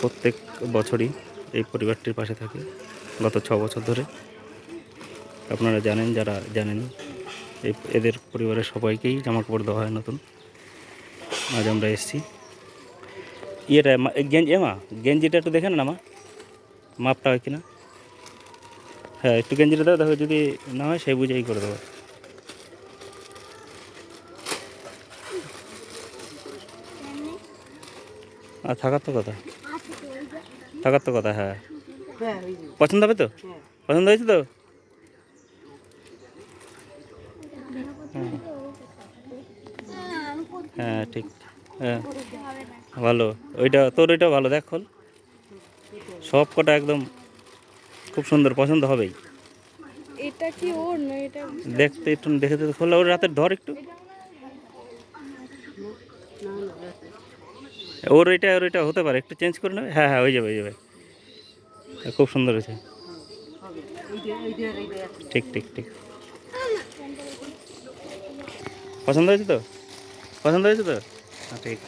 প্রত্যেক বছরই এই পরিবারটির পাশে থাকে, গত ছ বছর ধরে। আপনারা জানেন, যারা জানেন, এই এদের পরিবারের সবাইকেই জামা কাপড় দেওয়া হয় নতুন। আজ আমরা এসেছি। ইয়েটা গেঞ্জি এমা গেঞ্জিটা একটু দেখেন না মা মাপটা হয় কিনা? হ্যাঁ একটু গেঞ্জিটা দাও, দেখো যদি না হয় সেই বুঝেই করে দেবো। আর থাকার তো কথা। থাকার তো কথা হ্যাঁ হ্যাঁ পছন্দ হবে তো হ্যাঁ পছন্দ হয়েছে তো হ্যাঁ ঠিক হ্যাঁ ভালো ওইটা তোর ওইটা ভালো দেখ খোল সব কটা একদম খুব সুন্দর পছন্দ হবেই এটা কি ওর না এটা দেখতে একটু দেখে তো খোলা ওর রাতের ধর একটু না না ওর এটা ওর এটা হতে পারে, একটু চেঞ্জ করে নেবে? হ্যাঁ হ্যাঁ হয়ে যাবে হয়ে যাবে খুব সুন্দর হয়েছে। ঠিক ঠিক ঠিক। পছন্দ হয়েছে তো? পছন্দ হয়েছে তো? হ্যাঁ ঠিক।